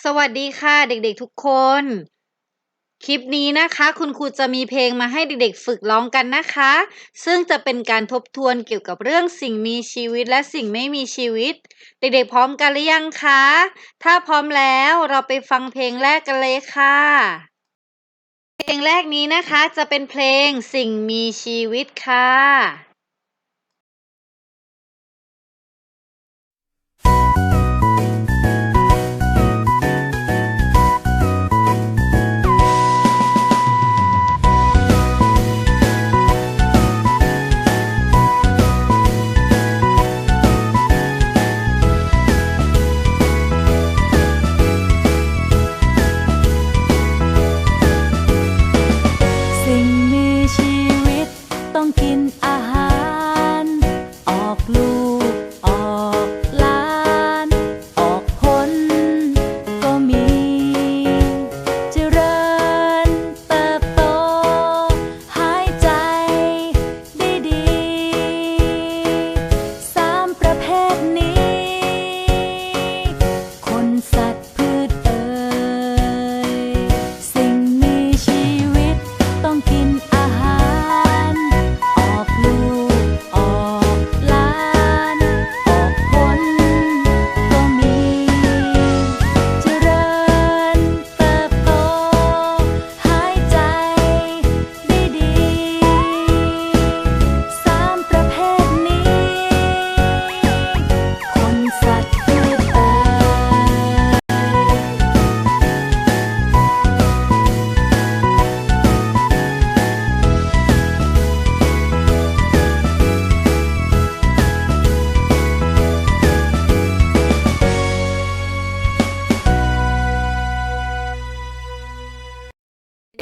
สวัสดีค่ะเด็กๆทุกคน คลิปนี้นะคะ คุณครูจะมีเพลงมาให้เด็กๆฝึกร้องกันนะคะ ซึ่งจะเป็นการทบทวนเกี่ยวกับเรื่องสิ่งมีชีวิตและสิ่งไม่มีชีวิต เด็กๆพร้อมกันหรือยังคะ ถ้าพร้อมแล้วเราไปฟังเพลงแรกกันเลยค่ะ เพลงแรกนี้นะคะจะเป็นเพลงสิ่งมีชีวิตค่ะ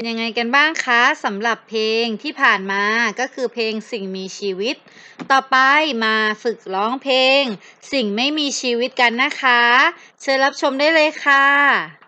เป็นยังไงกันบ้างคะสำหรับเพลงที่ผ่านมาก็คือเพลงสิ่งมีชีวิต ต่อไปมาฝึกร้องเพลง สิ่งไม่มีชีวิตกันนะคะ เชิญรับชมได้เลยค่ะ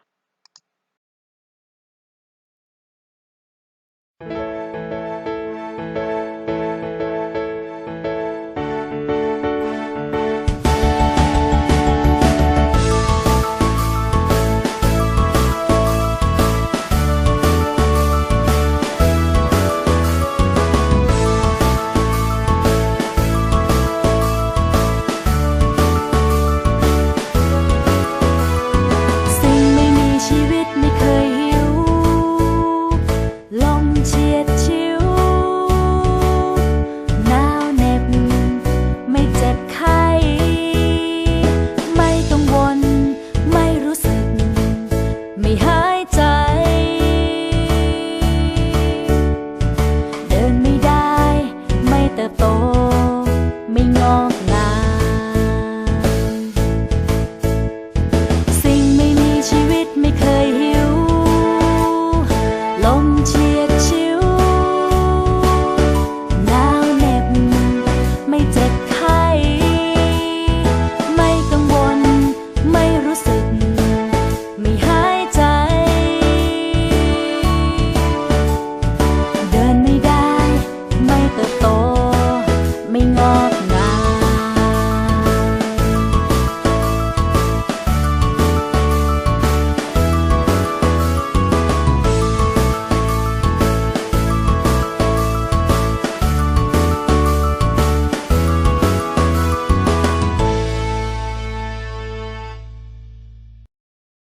ล งอกงาม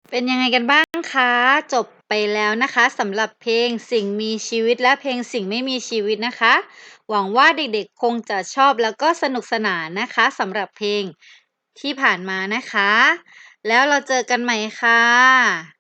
เป็นยังไงกันบ้างคะ จบ ไปแล้วนะคะสำหรับเพลงสิ่งมีชีวิตและเพลงสิ่งไม่มีชีวิตนะคะ หวังว่าเด็กๆคงจะชอบแล้วก็สนุกสนานนะคะสำหรับเพลงที่ผ่านมานะคะ แล้วเราเจอกันใหม่ค่ะ